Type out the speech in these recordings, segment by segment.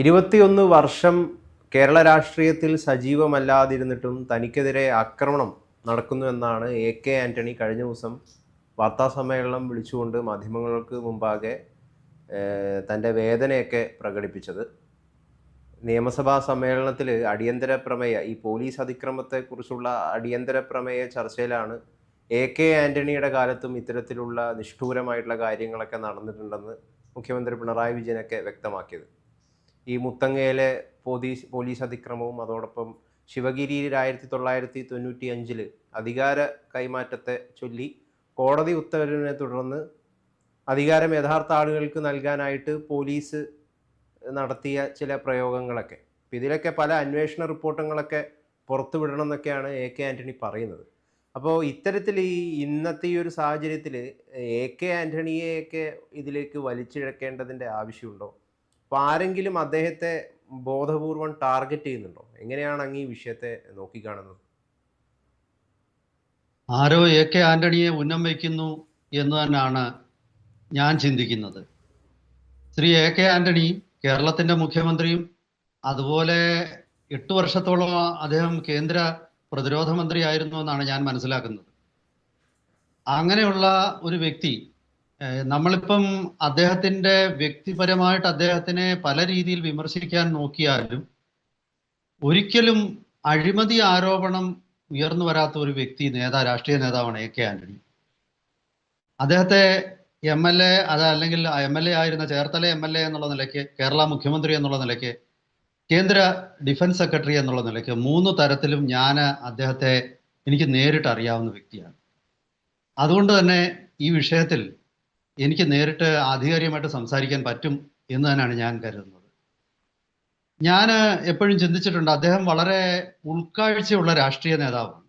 ഇരുപത്തിയൊന്ന് വർഷം കേരള രാഷ്ട്രീയത്തിൽ സജീവമല്ലാതിരുന്നിട്ടും തനിക്കെതിരെ ആക്രമണം നടക്കുന്നു എന്നാണ് എ കെ ആന്റണി കഴിഞ്ഞ ദിവസം വാർത്താസമ്മേളനം വിളിച്ചുകൊണ്ട് മാധ്യമങ്ങൾക്ക് മുമ്പാകെ തന്റെ വേദനയൊക്കെ പ്രകടിപ്പിച്ചത്. നിയമസഭാ സമ്മേളനത്തിൽ അടിയന്തര പ്രമേയ ഈ പോലീസ് അതിക്രമത്തെക്കുറിച്ചുള്ള അടിയന്തര പ്രമേയ ചർച്ചയിലാണ് എ കെ ആന്റണിയുടെ കാലത്തും ഇത്തരത്തിലുള്ള നിഷ്ഠൂരമായിട്ടുള്ള കാര്യങ്ങളൊക്കെ നടന്നിട്ടുണ്ടെന്ന് മുഖ്യമന്ത്രി പിണറായി വിജയനൊക്കെ വ്യക്തമാക്കിയത്. ഈ മുത്തങ്ങയിലെ പോലീസ് പോലീസ് അതിക്രമവും അതോടൊപ്പം ശിവഗിരിയിൽ ആയിരത്തി തൊള്ളായിരത്തി തൊണ്ണൂറ്റി അഞ്ചിൽ അധികാര കൈമാറ്റത്തെ ചൊല്ലി കോടതി ഉത്തരവിനെ തുടർന്ന് അധികാരം യഥാർത്ഥ ആളുകൾക്ക് നൽകാനായിട്ട് പോലീസ് നടത്തിയ ചില പ്രയോഗങ്ങളൊക്കെ. ഇതിലൊക്കെ പല അന്വേഷണ റിപ്പോർട്ടുകളൊക്കെ പുറത്തുവിടണം എന്നൊക്കെയാണ് എ കെ ആന്റണി പറയുന്നത്. അപ്പോൾ ഇത്തരത്തിൽ ഈ ഇന്നത്തെ ഈ ഒരു സാഹചര്യത്തിൽ എ കെ ആന്റണിയെയൊക്കെ ഇതിലേക്ക് വലിച്ചിഴക്കേണ്ടതിന്റെ ആവശ്യമുണ്ടോ? അപ്പോൾ ആരെങ്കിലും അദ്ദേഹത്തെ ബോധപൂർവം ടാർഗറ്റ് ചെയ്യുന്നുണ്ടോ? എങ്ങനെയാണ് അങ്ങ് ഈ വിഷയത്തെ നോക്കിക്കാണുന്നത്? ആരോ എ കെ ആന്റണിയെ ഉന്നം വയ്ക്കുന്നു എന്ന് തന്നെയാണ് ഞാൻ ചിന്തിക്കുന്നത്. ശ്രീ എ കെ ആന്റണി കേരളത്തിന്റെ മുഖ്യമന്ത്രിയും അതുപോലെ എട്ട് വർഷത്തോളം അദ്ദേഹം കേന്ദ്ര പ്രതിരോധ മന്ത്രിയായിരുന്നു എന്നാണ് ഞാൻ മനസ്സിലാക്കുന്നത്. അങ്ങനെയുള്ള ഒരു വ്യക്തി നമ്മളിപ്പം അദ്ദേഹത്തിന്റെ വ്യക്തിപരമായിട്ട് അദ്ദേഹത്തിനെ പല രീതിയിൽ വിമർശിക്കാൻ നോക്കിയാലും ഒരിക്കലും അഴിമതി ആരോപണം ഉയർന്നു വരാത്ത ഒരു വ്യക്തി നേതാ രാഷ്ട്രീയ നേതാവാണ് എ കെ ആന്റണി. അദ്ദേഹത്തെ എം എൽ എ അത് അല്ലെങ്കിൽ എം എൽ എ ആയിരുന്ന ചേർത്തല എം എൽ എ എന്നുള്ള നിലയ്ക്ക് കേരള മുഖ്യമന്ത്രി എന്നുള്ള നിലയ്ക്ക് കേന്ദ്ര ഡിഫൻസ് സെക്രട്ടറി എന്നുള്ള നിലയ്ക്ക് മൂന്ന് തരത്തിലും ഞാൻ അദ്ദേഹത്തെ എനിക്ക് നേരിട്ട് അറിയാവുന്ന വ്യക്തിയാണ്. അതുകൊണ്ട് തന്നെ ഈ വിഷയത്തിൽ എനിക്ക് നേരിട്ട് ആധികാരികമായിട്ട് സംസാരിക്കാൻ പറ്റും എന്ന് തന്നെയാണ് ഞാൻ കരുതുന്നത്. ഞാൻ എപ്പോഴും ചിന്തിച്ചിട്ടുണ്ട് അദ്ദേഹം വളരെ ഉൾക്കാഴ്ചയുള്ള രാഷ്ട്രീയ നേതാവാണ്.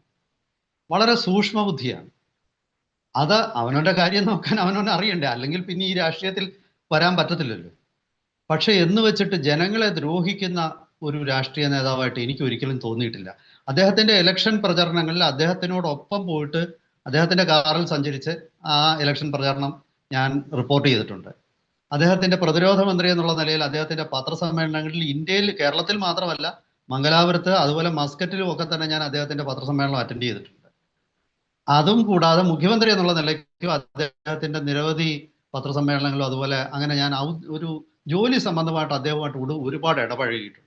വളരെ സൂക്ഷ്മബുദ്ധിയാണ്. അത് അവനവന്റെ കാര്യം നോക്കാൻ അവനവനെ അറിയണ്ടേ? അല്ലെങ്കിൽ പിന്നെ ഈ രാഷ്ട്രീയത്തിൽ വരാൻ പറ്റത്തില്ലല്ലോ. പക്ഷെ എന്ന് വെച്ചിട്ട് ജനങ്ങളെ ദ്രോഹിക്കുന്ന ഒരു രാഷ്ട്രീയ നേതാവായിട്ട് എനിക്ക് ഒരിക്കലും തോന്നിയിട്ടില്ല. അദ്ദേഹത്തിന്റെ ഇലക്ഷൻ പ്രചരണങ്ങളിൽ അദ്ദേഹത്തിനോടൊപ്പം പോയിട്ട് അദ്ദേഹത്തിന്റെ കാറിൽ സഞ്ചരിച്ച് ആ ഇലക്ഷൻ പ്രചരണം ഞാൻ റിപ്പോർട്ട് ചെയ്തിട്ടുണ്ട്. അദ്ദേഹത്തിന്റെ പ്രതിരോധ മന്ത്രി എന്നുള്ള നിലയിൽ അദ്ദേഹത്തിന്റെ പത്രസമ്മേളനങ്ങളിൽ ഇന്ത്യയിൽ കേരളത്തിൽ മാത്രമല്ല മംഗലാപുരത്ത് അതുപോലെ മസ്കറ്റിലും ഒക്കെ തന്നെ ഞാൻ അദ്ദേഹത്തിന്റെ പത്രസമ്മേളനം അറ്റൻഡ് ചെയ്തിട്ടുണ്ട്. അതും കൂടാതെ മുഖ്യമന്ത്രി എന്നുള്ള നിലയ്ക്കും അദ്ദേഹത്തിന്റെ നിരവധി പത്രസമ്മേളനങ്ങളും അതുപോലെ അങ്ങനെ ഞാൻ ഒരു ജോലി സംബന്ധമായിട്ട് അദ്ദേഹമായിട്ട് ഒരു- ഒരുപാട് ഇടപഴകിയിട്ടുണ്ട്.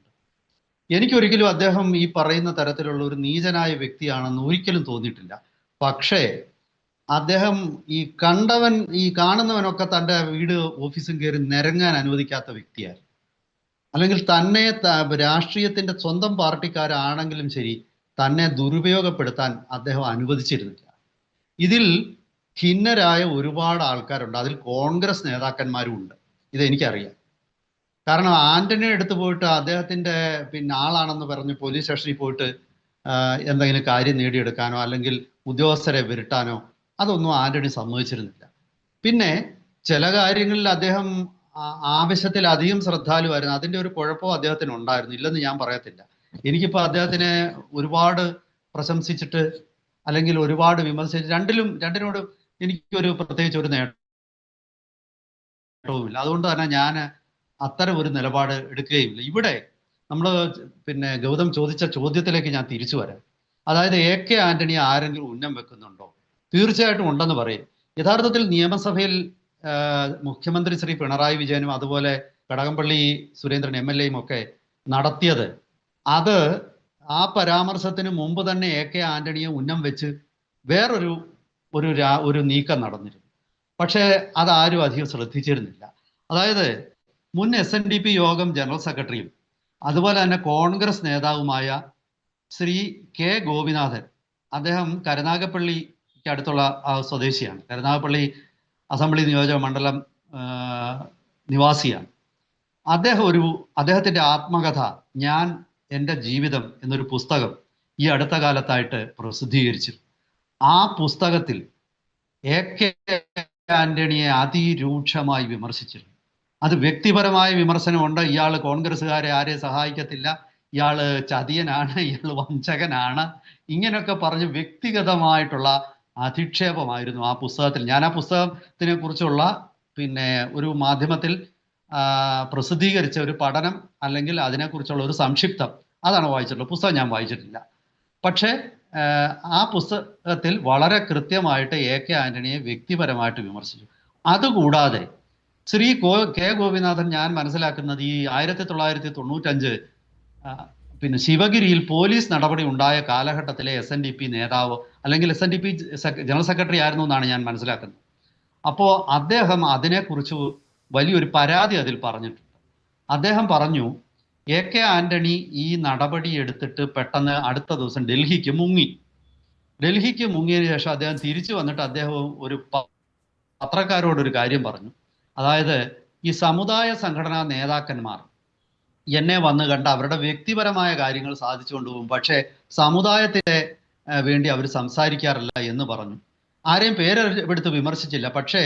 എനിക്കൊരിക്കലും അദ്ദേഹം ഈ പറയുന്ന തരത്തിലുള്ള ഒരു നീചനായ വ്യക്തിയാണെന്ന് ഒരിക്കലും തോന്നിയിട്ടില്ല. പക്ഷേ അദ്ദേഹം ഈ കണ്ടവൻ ഈ കാണുന്നവനൊക്കെ തന്റെ വീട് ഓഫീസും കയറി നിരങ്ങാൻ അനുവദിക്കാത്ത വ്യക്തിയായിരുന്നു. അല്ലെങ്കിൽ തന്നെ രാഷ്ട്രീയത്തിന്റെ സ്വന്തം പാർട്ടിക്കാരാണെങ്കിലും ശരി തന്നെ ദുരുപയോഗപ്പെടുത്താൻ അദ്ദേഹം അനുവദിച്ചിരുന്നില്ല. ഇതിൽ ഖിന്നരായ ഒരുപാട് ആൾക്കാരുണ്ട്. അതിൽ കോൺഗ്രസ് നേതാക്കന്മാരും ഉണ്ട്. ഇത് എനിക്കറിയാം. കാരണം ആന്റണി എടുത്തു പോയിട്ട് അദ്ദേഹത്തിന്റെ പിന്നെ ആളാണെന്ന് പറഞ്ഞ് പോലീസ് സ്റ്റേഷനിൽ പോയിട്ട് എന്തെങ്കിലും കാര്യം നേടിയെടുക്കാനോ അല്ലെങ്കിൽ ഉദ്യോഗസ്ഥരെ വിരട്ടാനോ അതൊന്നും ആന്റണി സമ്മതിച്ചിരുന്നില്ല. പിന്നെ ചില കാര്യങ്ങളിൽ അദ്ദേഹം ആവശ്യത്തിലധികം ശ്രദ്ധാലുവായിരുന്നു. അതിന്റെ ഒരു കുഴപ്പവും അദ്ദേഹത്തിന് ഉണ്ടായിരുന്നു. ഇല്ലെന്ന് ഞാൻ പറയത്തില്ല. എനിക്കിപ്പോ അദ്ദേഹത്തിനെ ഒരുപാട് പ്രശംസിച്ചിട്ട് അല്ലെങ്കിൽ ഒരുപാട് വിമർശിച്ച് രണ്ടിലും രണ്ടിനോട് എനിക്കൊരു പ്രത്യേകിച്ച് ഒരു നേട്ടവുമില്ല. അതുകൊണ്ട് തന്നെ ഞാൻ അത്തരം ഒരു നിലപാട് എടുക്കുകയില്ല ഇവിടെ നമ്മൾ പിന്നെ ഗൗതം ചോദിച്ച ചോദ്യത്തിലേക്ക് ഞാൻ തിരിച്ചു വരാം. അതായത് എ കെ ആന്റണി ആരെങ്കിലും ഉന്നം വെക്കുന്നുണ്ടോ? തീർച്ചയായിട്ടും ഉണ്ടെന്ന് പറയും. യഥാർത്ഥത്തിൽ നിയമസഭയിൽ മുഖ്യമന്ത്രി ശ്രീ പിണറായി വിജയനും അതുപോലെ കടകംപള്ളി സുരേന്ദ്രൻ എം എൽ എയും ഒക്കെ നടത്തിയത്. അത് ആ പരാമർശത്തിന് മുമ്പ് തന്നെ എ കെ ആന്റണിയെ ഉന്നം വെച്ച് വേറൊരു ഒരു രാ ഒരു നീക്കം നടന്നിരുന്നു. പക്ഷേ അതാരും അധികം ശ്രദ്ധിച്ചിരുന്നില്ല. അതായത് മുൻ എസ് എൻ ഡി പി യോഗം ജനറൽ സെക്രട്ടറിയും അതുപോലെ തന്നെ കോൺഗ്രസ് നേതാവുമായ ശ്രീ കെ ഗോപിനാഥൻ അദ്ദേഹം കരുനാഗപ്പള്ളിക്ക് അടുത്തുള്ള സ്വദേശിയാണ്. കരുനാഗപ്പള്ളി അസംബ്ലി നിയോജക മണ്ഡലം നിവാസിയാണ്. അദ്ദേഹം ഒരു അദ്ദേഹത്തിന്റെ ആത്മകഥ ഞാൻ എന്റെ ജീവിതം എന്നൊരു പുസ്തകം ഈ അടുത്ത കാലത്തായിട്ട് പ്രസിദ്ധീകരിച്ചു ആ പുസ്തകത്തിൽ എ കെ ആന്റണിയെ അതിരൂക്ഷമായി വിമർശിച്ചിരുന്നു. അത് വ്യക്തിപരമായ വിമർശനമുണ്ട്. ഇയാൾ കോൺഗ്രസ്സുകാരെ ആരെയും സഹായിക്കത്തില്ല. ഇയാൾ ചതിയനാണ്. ഇയാൾ വഞ്ചകനാണ്. ഇങ്ങനെയൊക്കെ പറഞ്ഞ് വ്യക്തിഗതമായിട്ടുള്ള അധിക്ഷേപമായിരുന്നു ആ പുസ്തകത്തിൽ. ഞാൻ ആ പുസ്തകത്തിനെ കുറിച്ചുള്ള പിന്നെ ഒരു മാധ്യമത്തിൽ പ്രസിദ്ധീകരിച്ച ഒരു പഠനം അല്ലെങ്കിൽ അതിനെക്കുറിച്ചുള്ള ഒരു സംക്ഷിപ്തം അതാണ് വായിച്ചിട്ടുള്ളത് പുസ്തകം. ഞാൻ വായിച്ചിട്ടില്ല. പക്ഷേ ആ, പുസ്തകത്തിൽ വളരെ കൃത്യമായിട്ട് എ കെ ആന്റണിയെ വ്യക്തിപരമായിട്ട് വിമർശിച്ചു. അതുകൂടാതെ ശ്രീ കോ കെ ഗോപിനാഥൻ ഞാൻ മനസ്സിലാക്കുന്നത് ഈ ആയിരത്തി തൊള്ളായിരത്തി തൊണ്ണൂറ്റഞ്ച് പിന്നെ ശിവഗിരിയിൽ പോലീസ് നടപടി ഉണ്ടായ കാലഘട്ടത്തിലെ എസ് എൻ ഡി പി നേതാവ് അല്ലെങ്കിൽ S N D P general secretary ആയിരുന്നു എന്നാണ് ഞാൻ മനസ്സിലാക്കുന്നത്. അപ്പോൾ അദ്ദേഹം അതിനെക്കുറിച്ച് വലിയൊരു പരാതി അതിൽ പറഞ്ഞിട്ടുണ്ട്. അദ്ദേഹം പറഞ്ഞു എ കെ ആന്റണി ഈ നടപടി എടുത്തിട്ട് പെട്ടെന്ന് അടുത്ത ദിവസം ഡൽഹിക്ക് മുങ്ങി. ഡൽഹിക്ക് മുങ്ങിയതിനു ശേഷം അദ്ദേഹം തിരിച്ചു വന്നിട്ട് അദ്ദേഹം ഒരു പത്രക്കാരോടൊരു കാര്യം പറഞ്ഞു. അതായത് ഈ സമുദായ സംഘടനാ നേതാക്കന്മാർ എന്നെ വന്ന് കണ്ട് അവരുടെ വ്യക്തിപരമായ കാര്യങ്ങൾ സാധിച്ചു കൊണ്ടുപോകും. പക്ഷേ സമുദായത്തിന്റെ വേണ്ടി അവർ സംസാരിക്കാറില്ല എന്ന് പറഞ്ഞു. ആരെയും പേരെടുത്ത് വിമർശിച്ചില്ല. പക്ഷേ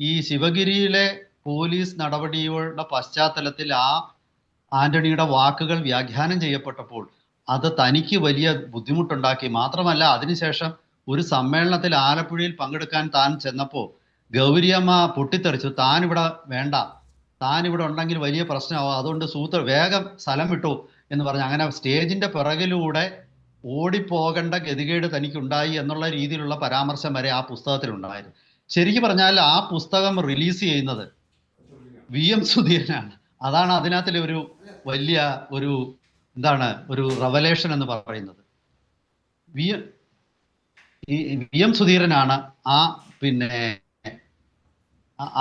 ഈ ശിവഗിരിയിലെ പോലീസ് നടപടിയുടെ പശ്ചാത്തലത്തിൽ ആ ആന്റണിയുടെ വാക്കുകൾ വ്യാഖ്യാനം ചെയ്യപ്പെട്ടപ്പോൾ അത് തനിക്ക് വലിയ ബുദ്ധിമുട്ടുണ്ടാക്കി. മാത്രമല്ല അതിനുശേഷം ഒരു സമ്മേളനത്തിൽ ആലപ്പുഴയിൽ പങ്കെടുക്കാൻ താൻ ചെന്നപ്പോൾ ഗൗരിയമ്മ പൊട്ടിത്തെറിച്ചു. താൻ ഇവിടെ വേണ്ട താൻ ഇവിടെ ഉണ്ടെങ്കിൽ വലിയ പ്രശ്നമാവും. അതുകൊണ്ട് സൂത്ര വേഗം സ്ഥലം വിട്ടു എന്ന് പറഞ്ഞു. അങ്ങനെ സ്റ്റേജിന്റെ പിറകിലൂടെ ഓടിപ്പോകേണ്ട ഗതികേട് തനിക്കുണ്ടായി എന്നുള്ള രീതിയിലുള്ള പരാമർശം വരെ ആ പുസ്തകത്തിൽ ഉണ്ടായിരുന്നു. ശരിക്കും പറഞ്ഞാൽ ആ പുസ്തകം റിലീസ് ചെയ്യുന്നത് വി എം സുധീരനാണ്. അതാണ് അതിനകത്തിലെ ഒരു വലിയ ഒരു എന്താണ് ഒരു റവലേഷൻ എന്ന് പറയുന്നത്. വി എം സുധീരനാണ് ആ പിന്നെ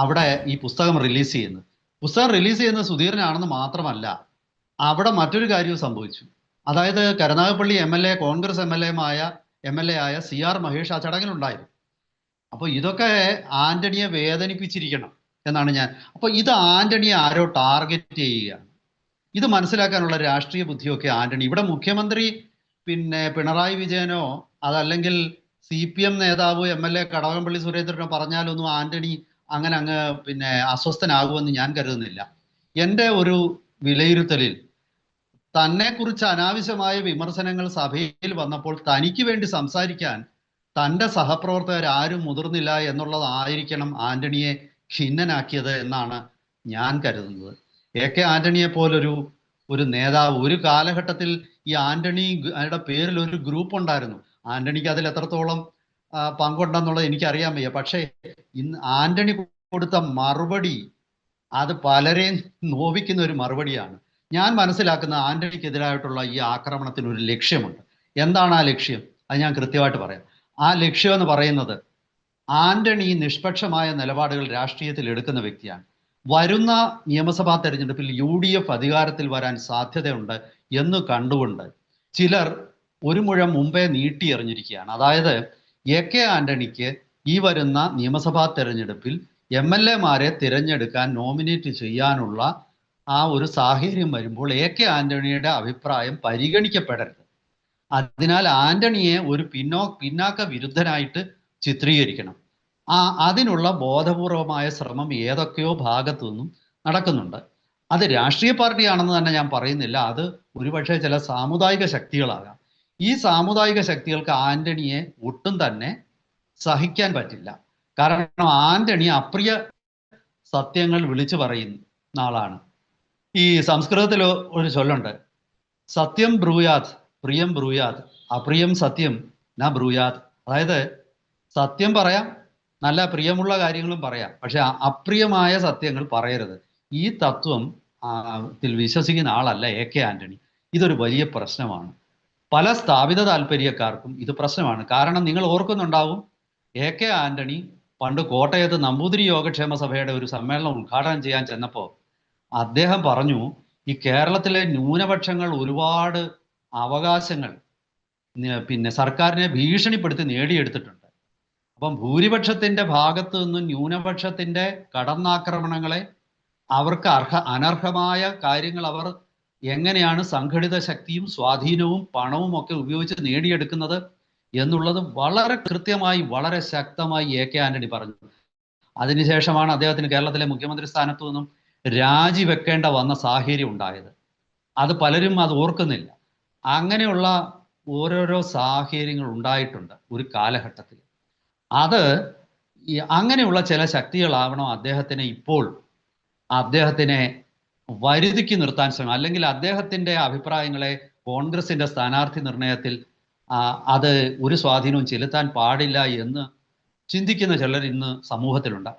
അവിടെ ഈ പുസ്തകം റിലീസ് ചെയ്യുന്നത്. പുസ്തകം റിലീസ് ചെയ്യുന്നത് സുധീരനാണെന്ന് മാത്രമല്ല അവിടെ മറ്റൊരു കാര്യവും സംഭവിച്ചു. അതായത് Karunagappally M L A Congress M L എമായ M L A ആയ സി ആർ മഹേഷ് ആ ചടങ്ങിലുണ്ടായിരുന്നു. അപ്പോൾ ഇതൊക്കെ ആന്റണിയെ വേദനിപ്പിച്ചിരിക്കണം എന്നാണ് ഞാൻ. അപ്പോൾ ഇത് ആന്റണിയെ ആരോ ടാർഗറ്റ് ചെയ്യുകയാണ്. ഇത് മനസ്സിലാക്കാനുള്ള രാഷ്ട്രീയ ബുദ്ധിയൊക്കെ ആന്റണി. ഇവിടെ മുഖ്യമന്ത്രി പിന്നെ പിണറായി വിജയനോ അതല്ലെങ്കിൽ സി പി എം നേതാവ് എം എൽ എ കടകംപള്ളി സുരേന്ദ്രനോ പറഞ്ഞാലൊന്നും ആന്റണി അങ്ങനെ അങ്ങ് പിന്നെ അസ്വസ്ഥനാകുമെന്ന് ഞാൻ കരുതുന്നില്ല. എന്റെ ഒരു വിലയിരുത്തലിൽ തന്നെ കുറിച്ച് അനാവശ്യമായ വിമർശനങ്ങൾ സഭയിൽ വന്നപ്പോൾ തനിക്ക് വേണ്ടി സംസാരിക്കാൻ തന്റെ സഹപ്രവർത്തകർ ആരും മുതിർന്നില്ല എന്നുള്ളതായിരിക്കണം ആന്റണിയെ ഖിന്നനാക്കിയത് എന്നാണ് ഞാൻ കരുതുന്നത്. എ കെ ആന്റണിയെ പോലൊരു ഒരു നേതാവ്. ഒരു കാലഘട്ടത്തിൽ ഈ ആന്റണി പേരിൽ ഒരു ഗ്രൂപ്പ് ഉണ്ടായിരുന്നു ആന്റണിക്ക് അതിൽ എത്രത്തോളം പങ്കുണ്ടെന്നുള്ളത് എനിക്കറിയാൻ വയ്യ. പക്ഷേ ഇന്ന് ആന്റണി കൊടുത്ത മറുപടി അത് പലരെയും നോവിക്കുന്ന ഒരു മറുപടിയാണ്. ഞാൻ മനസ്സിലാക്കുന്ന ആന്റണിക്കെതിരായിട്ടുള്ള ഈ ആക്രമണത്തിന് ഒരു ലക്ഷ്യമുണ്ട്. എന്താണ് ആ ലക്ഷ്യം? അത് ഞാൻ കൃത്യമായിട്ട് പറയാം. ആ ലക്ഷ്യം എന്ന് പറയുന്നത് ആന്റണി നിഷ്പക്ഷമായ നിലപാടുകൾ രാഷ്ട്രീയത്തിൽ എടുക്കുന്ന വ്യക്തിയാണ്. വരുന്ന നിയമസഭാ തെരഞ്ഞെടുപ്പിൽ യു ഡി എഫ് അധികാരത്തിൽ വരാൻ സാധ്യതയുണ്ട് എന്ന് കണ്ടുകൊണ്ട് ചിലർ ഒരു മുഴം മുമ്പേ നീട്ടി എറിഞ്ഞിരിക്കുകയാണ് അതായത് എ കെ ആന്റണിക്ക് ഈ വരുന്ന നിയമസഭാ തെരഞ്ഞെടുപ്പിൽ എം എൽ എമാരെ തിരഞ്ഞെടുക്കാൻ നോമിനേറ്റ് ചെയ്യാനുള്ള ആ ഒരു സാഹചര്യം വരുമ്പോൾ എ കെ ആന്റണിയുടെ അഭിപ്രായം പരിഗണിക്കപ്പെടരുത്. അതിനാൽ ആന്റണിയെ ഒരു പിന്നോ പിന്നാക്ക വിരുദ്ധനായിട്ട് ചിത്രീകരിക്കണം. ആ അതിനുള്ള ബോധപൂർവമായ ശ്രമം ഏതൊക്കെയോ ഭാഗത്തു നിന്നും നടക്കുന്നുണ്ട്. അത് രാഷ്ട്രീയ പാർട്ടിയാണെന്ന് തന്നെ ഞാൻ പറയുന്നില്ല. അത് ഒരുപക്ഷെ ചില സാമുദായിക ശക്തികളാകാം. ഈ സാമുദായിക ശക്തികൾക്ക് ആന്റണിയെ ഒട്ടും തന്നെ സഹിക്കാൻ പറ്റില്ല. കാരണം ആന്റണി അപ്രിയ സത്യങ്ങൾ വിളിച്ചു പറയുന്ന ആളാണ്. ഈ സംസ്കൃതത്തിൽ ഒരു ചൊല്ലുണ്ട്. സത്യം ബ്രൂയാത് പ്രിയം ബ്രൂയാത് അപ്രിയം സത്യം ന ബ്രൂയാത് അതായത് സത്യം പറയാം നല്ല പ്രിയമുള്ള കാര്യങ്ങളും പറയാം. പക്ഷെ അപ്രിയമായ സത്യങ്ങൾ പറയരുത്. ഈ തത്വം ത്തിൽ വിശ്വസിക്കുന്ന ആളല്ല എ കെ ആന്റണി. ഇതൊരു വലിയ പ്രശ്നമാണ്. പല സ്ഥാപിത താല്പര്യക്കാർക്കും ഇത് പ്രശ്നമാണ്. കാരണം നിങ്ങൾ ഓർക്കുന്നുണ്ടാവും എ കെ ആന്റണി പണ്ട് കോട്ടയത്ത് നമ്പൂതിരി യോഗക്ഷേമ സഭയുടെ ഒരു സമ്മേളനം ഉദ്ഘാടനം ചെയ്യാൻ ചെന്നപ്പോൾ അദ്ദേഹം പറഞ്ഞു ഈ കേരളത്തിലെ ന്യൂനപക്ഷങ്ങൾ ഒരുപാട് അവകാശങ്ങൾ പിന്നെ സർക്കാരിനെ ഭീഷണിപ്പെടുത്തി നേടിയെടുത്തിട്ടുണ്ട്. അപ്പം ഭൂരിപക്ഷത്തിന്റെ ഭാഗത്ത് നിന്നും ന്യൂനപക്ഷത്തിന്റെ കടന്നാക്രമണങ്ങളെ അവർക്ക് അർഹ അനർഹമായ കാര്യങ്ങൾ അവർ എങ്ങനെയാണ് സംഘടിത ശക്തിയും സ്വാധീനവും പണവും ഒക്കെ ഉപയോഗിച്ച് നേടിയെടുക്കുന്നത് എന്നുള്ളത് വളരെ കൃത്യമായി വളരെ ശക്തമായി എ കെ ആന്റണി പറഞ്ഞു. അതിനുശേഷമാണ് അദ്ദേഹത്തിന് കേരളത്തിലെ മുഖ്യമന്ത്രി സ്ഥാനത്തു നിന്നും രാജിവെക്കേണ്ട വന്ന സാഹചര്യം ഉണ്ടായത്. അത് പലരും അത് ഓർക്കുന്നില്ല. അങ്ങനെയുള്ള ഓരോരോ സാഹചര്യങ്ങൾ ഉണ്ടായിട്ടുണ്ട് ഒരു കാലഘട്ടത്തിൽ. അത് അങ്ങനെയുള്ള ചില ശക്തികളാവണം അദ്ദേഹത്തിന് ഇപ്പോൾ അദ്ദേഹത്തിനെ വരുതിക്ക് നിർത്താൻ ശ്രമം അല്ലെങ്കിൽ അദ്ദേഹത്തിന്റെ അഭിപ്രായങ്ങളെ കോൺഗ്രസിന്റെ സ്ഥാനാർത്ഥി നിർണയത്തിൽ അത് ഒരു സ്വാധീനവും ചെലുത്താൻ പാടില്ല എന്ന് ചിന്തിക്കുന്ന ചിലർ ഇന്ന് സമൂഹത്തിലുണ്ട്.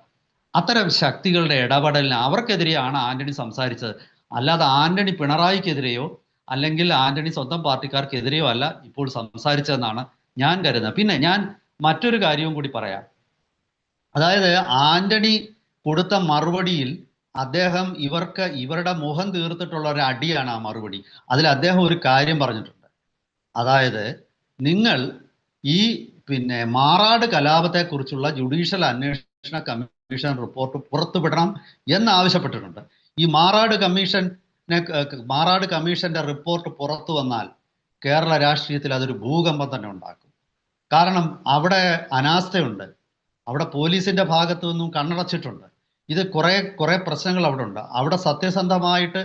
അത്തരം ശക്തികളുടെ ഇടപെടലിന് അവർക്കെതിരെയാണ് ആന്റണി സംസാരിച്ചത്. അല്ലാതെ ആന്റണി പിണറായിക്കെതിരെയോ അല്ലെങ്കിൽ ആന്റണി സ്വന്തം പാർട്ടിക്കാർക്കെതിരെയോ അല്ല ഇപ്പോൾ സംസാരിച്ചതെന്നാണ് ഞാൻ കരുതുന്നത്. പിന്നെ ഞാൻ മറ്റൊരു കാര്യവും കൂടി പറയാം. അതായത് ആന്റണി കൊടുത്ത മറുപടിയിൽ അദ്ദേഹം ഇവർക്ക് ഇവരുടെ മുഖം തീർത്തിട്ടുള്ള ഒരു അടിയാണ് ആ മറുപടി. അതിൽ അദ്ദേഹം ഒരു കാര്യം പറഞ്ഞിട്ടുണ്ട്. അതായത് നിങ്ങൾ ഈ പിന്നെ മാറാട് കലാപത്തെക്കുറിച്ചുള്ള ജുഡീഷ്യൽ അന്വേഷണ കമ്മീഷൻ റിപ്പോർട്ട് പുറത്തുവിടണം എന്ന് ആവശ്യപ്പെട്ടിട്ടുണ്ട് ഈ മാറാട് കമ്മീഷനെ മാറാട് കമ്മീഷന്റെ റിപ്പോർട്ട് പുറത്തു വന്നാൽ കേരള രാഷ്ട്രീയത്തിൽ അതൊരു ഭൂകമ്പം തന്നെ ഉണ്ടാക്കും. കാരണം അവിടെ അനാസ്ഥയുണ്ട്. അവിടെ പോലീസിന്റെ ഭാഗത്തു നിന്നും കണ്ണടച്ചിട്ടുണ്ട്. ഇത് കുറേ കുറേ പ്രശ്നങ്ങൾ അവിടെ ഉണ്ട് അവിടെ സത്യസന്ധമായിട്ട്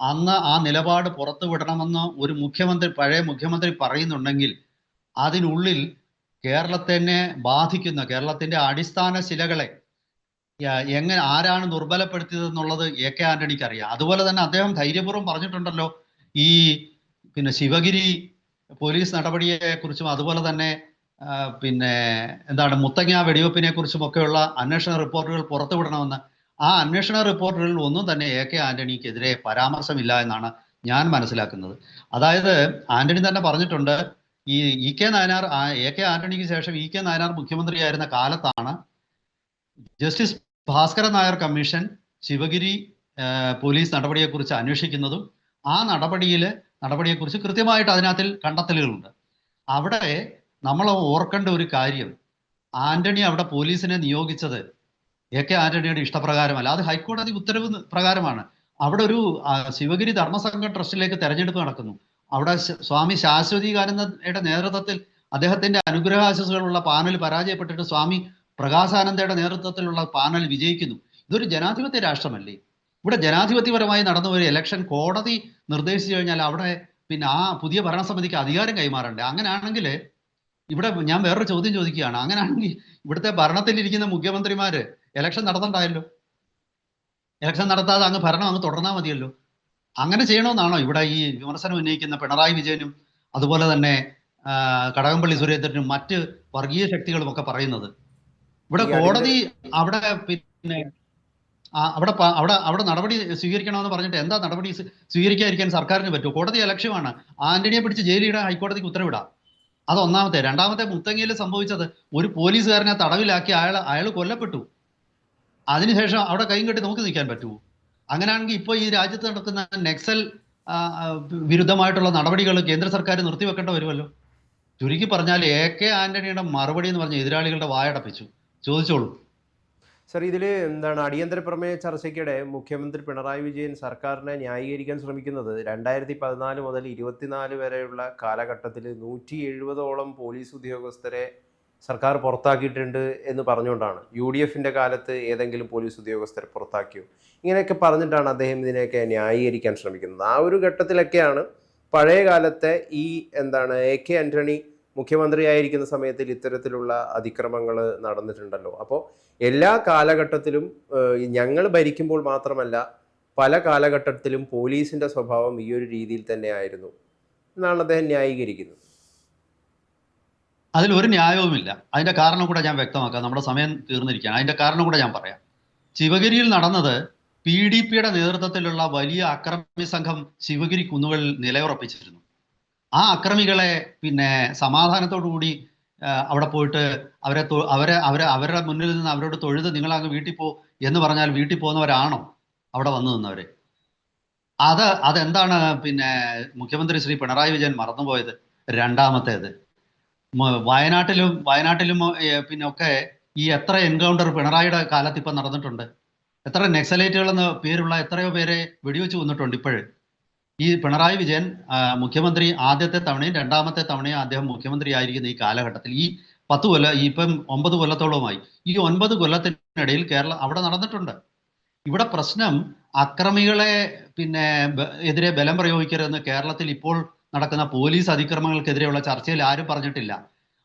അന്ന് ആ നിലപാട് പുറത്തു വിടണമെന്ന് ഒരു മുഖ്യമന്ത്രി പഴയ മുഖ്യമന്ത്രി പറയുന്നുണ്ടെങ്കിൽ അതിനുള്ളിൽ കേരളത്തിനെ ബാധിക്കുന്ന കേരളത്തിന്റെ അടിസ്ഥാന ശിലകളെ എങ്ങനെ ആരാണ് ദുർബലപ്പെടുത്തിയതെന്നുള്ളത് എ കെ ആന്റണിക്ക് അറിയാം അതുപോലെ തന്നെ അദ്ദേഹം ധൈര്യപൂർവം പറഞ്ഞിട്ടുണ്ടല്ലോ ഈ പിന്നെ ശിവഗിരി പോലീസ് നടപടിയെ കുറിച്ചും അതുപോലെ തന്നെ പിന്നെ എന്താണ് മുത്തങ്ങ വെടിവെപ്പിനെ കുറിച്ചും ഒക്കെയുള്ള അന്വേഷണ റിപ്പോർട്ടുകൾ പുറത്തുവിടണമെന്ന്. ആ അന്വേഷണ റിപ്പോർട്ടുകളിൽ ഒന്നും തന്നെ എ കെ ആന്റണിക്കെതിരെ പരാമർശമില്ല എന്നാണ് ഞാൻ മനസ്സിലാക്കുന്നത്. അതായത് ആന്റണി തന്നെ പറഞ്ഞിട്ടുണ്ട് ഈ E K Nayanar A K ആന്റണിക്ക് ശേഷം ഇ കെ നായനാർ മുഖ്യമന്ത്രിയായിരുന്ന കാലത്താണ് justice Bhaskara Nair commission Sivagiri police നടപടിയെക്കുറിച്ച് അന്വേഷിക്കുന്നതും ആ നടപടിയിൽ നടപടിയെക്കുറിച്ച് കൃത്യമായിട്ട് അതിനകത്തിൽ കണ്ടെത്തലുകളുണ്ട്. അവിടെ നമ്മൾ ഓർക്കേണ്ട ഒരു കാര്യം ആന്റണി അവിടെ പോലീസിനെ നിയോഗിച്ചത് എ കെ ആന്റണിയുടെ ഇഷ്ടപ്രകാരമല്ല. അത് ഹൈക്കോടതി ഉത്തരവ് പ്രകാരമാണ്. അവിടെ ഒരു ശിവഗിരി ധർമ്മസംഘം ട്രസ്റ്റിലേക്ക് തെരഞ്ഞെടുപ്പ് നടക്കുന്നു. അവിടെ സ്വാമി ശാശ്വതീകാനന്ദയുടെ നേതൃത്വത്തിൽ അദ്ദേഹത്തിന്റെ അനുഗ്രഹാശസ്സുകളുള്ള പാനൽ പരാജയപ്പെട്ടിട്ട് സ്വാമി പ്രകാശാനന്ദയുടെ നേതൃത്വത്തിലുള്ള പാനൽ വിജയിക്കുന്നു. ഇതൊരു ജനാധിപത്യ രാഷ്ട്രമല്ലേ? ഇവിടെ ജനാധിപത്യപരമായി നടന്ന ഒരു ഇലക്ഷൻ കോടതി നിർദ്ദേശിച്ചു കഴിഞ്ഞാൽ അവിടെ പിന്നെ ആ പുതിയ ഭരണസമിതിക്ക് അധികാരം കൈമാറണ്ടേ? അങ്ങനെയാണെങ്കിൽ ഇവിടെ ഞാൻ വേറൊരു ചോദ്യം ചോദിക്കുകയാണ്. അങ്ങനെയാണെങ്കിൽ ഇവിടുത്തെ ഭരണത്തിലിരിക്കുന്ന മുഖ്യമന്ത്രിമാര് ഇലക്ഷൻ നടത്തണ്ടായല്ലോ? ഇലക്ഷൻ നടത്താതെ അങ്ങ് ഭരണം അങ്ങ് തുടർന്നാൽ മതിയല്ലോ? അങ്ങനെ ചെയ്യണമെന്നാണോ ഇവിടെ ഈ വിമർശനം ഉന്നയിക്കുന്ന പിണറായി വിജയനും അതുപോലെ തന്നെ കടകംപള്ളി സുരേന്ദ്രനും മറ്റ് വർഗീയ ശക്തികളും ഒക്കെ പറയുന്നത്? ഇവിടെ കോടതി അവിടെ പിന്നെ അവിടെ അവിടെ അവിടെ നടപടി സ്വീകരിക്കണമെന്ന് പറഞ്ഞിട്ട് എന്താ നടപടി സ്വീ- സ്വീകരിക്കാതിരിക്കാൻ സർക്കാരിന് പറ്റുമോ കോടതി അലക്ഷ്യമാണ്. ആന്റണിയെ പിടിച്ച് ജയിലിടാൻ ഹൈക്കോടതിക്ക് ഉത്തരവിടാം. അത് ഒന്നാമത്തെ. രണ്ടാമത്തെ മുത്തങ്ങയിൽ സംഭവിച്ചത് ഒരു പോലീസുകാരനെ തടവിലാക്കി അയാൾ അയാൾ കൊല്ലപ്പെട്ടു. അതിനുശേഷം അവിടെ കൈയും കെട്ടി നമുക്ക് നിൽക്കാൻ പറ്റുമോ? അങ്ങനെയാണെങ്കിൽ ഇപ്പോൾ ഈ രാജ്യത്ത് നടക്കുന്ന നെക്സൽ വിരുദ്ധമായിട്ടുള്ള നടപടികൾ കേന്ദ്ര സർക്കാർ നിർത്തിവെക്കേണ്ട വരുമല്ലോ? ചുരുക്കി പറഞ്ഞാൽ എ കെ ആന്റണിയുടെ മറുപടി എന്ന് പറഞ്ഞ എതിരാളികളുടെ വായടപ്പിച്ചു. ചോദിച്ചോളൂ. സർ ഇതിൽ എന്താണ് അടിയന്തര പ്രമേയ ചർച്ചയ്ക്കിടെ മുഖ്യമന്ത്രി പിണറായി വിജയൻ സർക്കാരിനെ ന്യായീകരിക്കാൻ ശ്രമിക്കുന്നത് രണ്ടായിരത്തി പതിനാല് മുതൽ ഇരുപത്തിനാല് വരെയുള്ള കാലഘട്ടത്തിൽ നൂറ്റി എഴുപതോളം പോലീസ് ഉദ്യോഗസ്ഥരെ സർക്കാർ പുറത്താക്കിയിട്ടുണ്ട് എന്ന് പറഞ്ഞുകൊണ്ടാണ്. യു ഡി എഫിന്റെ കാലത്ത് ഏതെങ്കിലും പോലീസ് ഉദ്യോഗസ്ഥരെ പുറത്താക്കിയോ? ഇങ്ങനെയൊക്കെ പറഞ്ഞിട്ടാണ് അദ്ദേഹം ഇതിനെയൊക്കെ ന്യായീകരിക്കാൻ ശ്രമിക്കുന്നത്. ആ ഒരു ഘട്ടത്തിലൊക്കെയാണ് പഴയ കാലത്തെ ഈ എന്താണ് എ കെ ആന്റണി മുഖ്യമന്ത്രിയായിരിക്കുന്ന സമയത്തിൽ ഇത്തരത്തിലുള്ള അതിക്രമങ്ങൾ നടന്നിട്ടുണ്ടല്ലോ. അപ്പോൾ എല്ലാ കാലഘട്ടത്തിലും ഞങ്ങൾ ഭരിക്കുമ്പോൾ മാത്രമല്ല പല കാലഘട്ടത്തിലും പോലീസിന്റെ സ്വഭാവം ഈ ഒരു രീതിയിൽ തന്നെയായിരുന്നു എന്നാണ് അദ്ദേഹം ന്യായീകരിക്കുന്നത്. അതിൽ ഒരു ന്യായവുമില്ല. അതിന്റെ കാരണം കൂടെ ഞാൻ വ്യക്തമാക്കാം. നമ്മുടെ സമയം തീർന്നിരിക്കുകയാണ്. അതിന്റെ കാരണം കൂടെ ഞാൻ പറയാം. ശിവഗിരിയിൽ നടന്നത് പി ഡി പിയുടെ നേതൃത്വത്തിലുള്ള വലിയ അക്രമി സംഘം ശിവഗിരി കുന്നുകളിൽ നിലയുറപ്പിച്ചിരുന്നു. ആ അക്രമികളെ പിന്നെ സമാധാനത്തോടു കൂടി അവിടെ പോയിട്ട് അവരെ അവരെ അവരെ അവരുടെ മുന്നിൽ നിന്ന് അവരോട് തൊഴുത് നിങ്ങൾ അങ്ങ് വീട്ടിൽ പോ എന്ന് പറഞ്ഞാൽ വീട്ടിൽ പോകുന്നവരാണോ അവിടെ വന്നു നിന്നവര്? അത് അതെന്താണ് പിന്നെ മുഖ്യമന്ത്രി ശ്രീ പിണറായി വിജയൻ മറന്നുപോയത്? രണ്ടാമത്തേത്. വയനാട്ടിലും വയനാട്ടിലും പിന്നെ ഒക്കെ ഈ എത്ര എൻകൗണ്ടർ പിണറായിയുടെ കാലത്ത് ഇപ്പം നടന്നിട്ടുണ്ട്? എത്ര നെക്സലേറ്റുകൾ എന്ന പേരുള്ള എത്രയോ പേരെ വെടിവെച്ച് കൊന്നിട്ടുണ്ട് ഇപ്പോഴ്? ഈ പിണറായി വിജയൻ മുഖ്യമന്ത്രി ആദ്യത്തെ തവണയും രണ്ടാമത്തെ തവണയും അദ്ദേഹം മുഖ്യമന്ത്രി ആയിരിക്കുന്ന ഈ കാലഘട്ടത്തിൽ ഈ പത്ത് കൊല്ല ഇപ്പം ഒമ്പത് കൊല്ലത്തോളമായി ഈ ഒൻപത് കൊല്ലത്തിനിടയിൽ കേരളം അവിടെ നടന്നിട്ടുണ്ട്. ഇവിടെ പ്രശ്നം അക്രമികളെ പിന്നെ എതിരെ ബലം പ്രയോഗിക്കരുതെന്ന് കേരളത്തിൽ ഇപ്പോൾ നടക്കുന്ന പോലീസ് അതിക്രമങ്ങൾക്കെതിരെയുള്ള ചർച്ചയിൽ ആരും പറഞ്ഞിട്ടില്ല.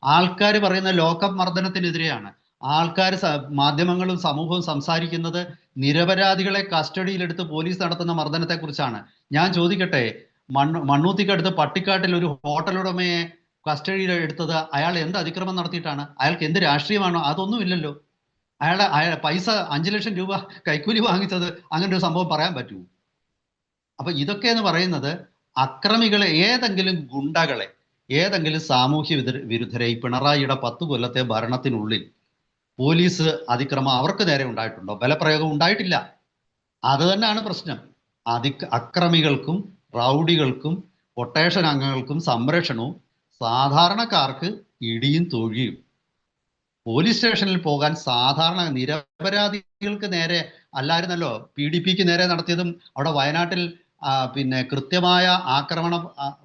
ആൾക്കാർ പറയുന്ന ലോക്കപ്പ് മർദ്ദനത്തിനെതിരെയാണ്. ആൾക്കാർ മാധ്യമങ്ങളും സമൂഹവും സംസാരിക്കുന്നത് നിരപരാധികളെ കസ്റ്റഡിയിലെടുത്ത് പോലീസ് നടത്തുന്ന മർദ്ദനത്തെ കുറിച്ചാണ് ഞാൻ ചോദിക്കട്ടെ മണ്ണു മണ്ണൂത്തിക്കടുത്ത് പട്ടിക്കാട്ടിൽ ഒരു ഹോട്ടൽ ഉടമയെ കസ്റ്റഡിയിൽ എടുത്തത് അയാൾ എന്ത് അതിക്രമം നടത്തിയിട്ടാണ്? അയാൾക്ക് എന്ത് രാഷ്ട്രീയമാണോ? അതൊന്നും ഇല്ലല്ലോ. അയാളെ പൈസ അഞ്ചു ലക്ഷം രൂപ കൈക്കൂലി വാങ്ങിച്ചത് അങ്ങനെ ഒരു സംഭവം പറയാൻ പറ്റൂ. അപ്പൊ ഇതൊക്കെ എന്ന് പറയുന്നത് അക്രമികളെ ഏതെങ്കിലും ഗുണ്ടകളെ ഏതെങ്കിലും സാമൂഹ്യ വിരുദ്ധ- വിരുദ്ധരെ ഈ പിണറായിയുടെ പത്ത് കൊല്ലത്തെ ഭരണത്തിനുള്ളിൽ പോലീസ് അതിക്രമം അവർക്ക് നേരെ ഉണ്ടായിട്ടുണ്ടോ? ബലപ്രയോഗം ഉണ്ടായിട്ടില്ല. അത് തന്നെയാണ് പ്രശ്നം. അതി അക്രമികൾക്കും റൗഡികൾക്കും കൊട്ടേഷൻ അംഗങ്ങൾക്കും സംരക്ഷണവും സാധാരണക്കാർക്ക് ഇടിയും തൊഴിയും. പോലീസ് സ്റ്റേഷനിൽ പോകാൻ സാധാരണ നിരപരാധികൾക്ക് നേരെ അല്ലായിരുന്നല്ലോ? പി ഡി പിക്ക് നേരെ നടത്തിയതും അവിടെ വയനാട്ടിൽ പിന്നെ കൃത്യമായ ആക്രമണ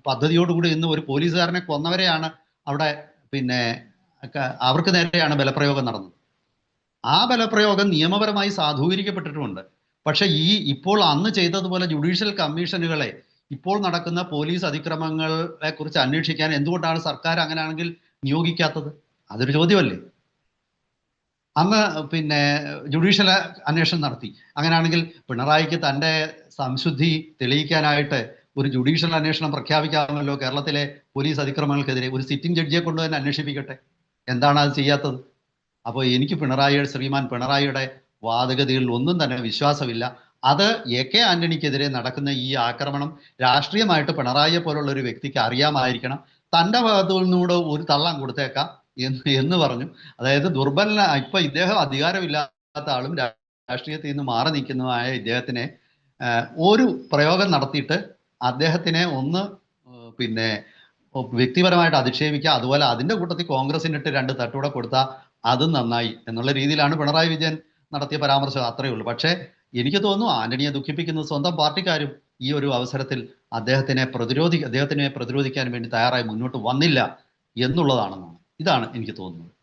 പദ്ധതിയോടുകൂടി ഇന്ന് ഒരു പോലീസുകാരനെ കൊന്നവരെയാണ് അവിടെ പിന്നെ അവർക്ക് നേരെയാണ് ബലപ്രയോഗം നടന്നത്. ആ ബലപ്രയോഗം നിയമപരമായി സാധൂകരിക്കപ്പെട്ടിട്ടുമുണ്ട്. പക്ഷേ ഈ ഇപ്പോൾ അന്ന് ചെയ്തതുപോലെ ജുഡീഷ്യൽ കമ്മീഷനുകളെ ഇപ്പോൾ നടക്കുന്ന പോലീസ് അതിക്രമങ്ങളെ കുറിച്ച് അന്വേഷിക്കാൻ എന്തുകൊണ്ടാണ് സർക്കാർ അങ്ങനെയാണെങ്കിൽ നിയോഗിക്കാത്തത്? അതൊരു ചോദ്യമല്ലേ? അന്ന് പിന്നെ ജുഡീഷ്യൽ അന്വേഷണം നടത്തി. അങ്ങനെയാണെങ്കിൽ പിണറായിക്ക് തന്റെ സംശുദ്ധി തെളിയിക്കാനായിട്ട് ഒരു ജുഡീഷ്യൽ അന്വേഷണം പ്രഖ്യാപിക്കാമല്ലോ കേരളത്തിലെ പോലീസ് അതിക്രമങ്ങൾക്കെതിരെ. ഒരു സിറ്റിംഗ് ജഡ്ജിയെ കൊണ്ട് തന്നെ അന്വേഷിപ്പിക്കട്ടെ. എന്താണ് അത് ചെയ്യാത്തത്? അപ്പോൾ എനിക്ക് പിണറായിയുടെ ശ്രീമാൻ പിണറായിയുടെ വാദഗതികളിൽ ഒന്നും തന്നെ വിശ്വാസമില്ല. അത് എ കെ ആന്റണിക്കെതിരെ നടക്കുന്ന ഈ ആക്രമണം രാഷ്ട്രീയമായിട്ട് പിണറായിയെ പോലുള്ള ഒരു വ്യക്തിക്ക് അറിയാമായിരിക്കണം. തന്റെ ഭാഗത്തു നിന്നൂടെ ഒരു തള്ളം കൊടുത്തേക്കാം എന്ന് എന്ന് പറഞ്ഞു. അതായത് ദുർബല ഇപ്പൊ ഇദ്ദേഹം അധികാരമില്ലാത്ത ആളും രാഷ്ട്രീയത്തിൽ നിന്ന് മാറി നിൽക്കുന്നതുമായ ഇദ്ദേഹത്തിനെ ഒരു പ്രയോഗം നടത്തിയിട്ട് അദ്ദേഹത്തിനെ ഒന്ന് പിന്നെ വ്യക്തിപരമായിട്ട് അധിക്ഷേപിക്കുക അതുപോലെ അതിന്റെ കൂട്ടത്തിൽ കോൺഗ്രസിനിട്ട് രണ്ട് തട്ടൂടെ കൊടുത്താൽ അതും നന്നായി എന്നുള്ള രീതിയിലാണ് പിണറായി വിജയൻ നടത്തിയ പരാമർശം. അത്രയേ ഉള്ളൂ. പക്ഷേ എനിക്ക് തോന്നുന്നു ആന്റണിയെ ദുഃഖിപ്പിക്കുന്ന സ്വന്തം പാർട്ടിക്കാരും ഈ ഒരു അവസരത്തിൽ അദ്ദേഹത്തിനെ പ്രതിരോധി അദ്ദേഹത്തിനെ പ്രതിരോധിക്കാൻ വേണ്ടി തയ്യാറായി മുന്നോട്ട് വന്നില്ല എന്നുള്ളതാണെന്നാണ്. ഇതാണ് എനിക്ക് തോന്നുന്നത്.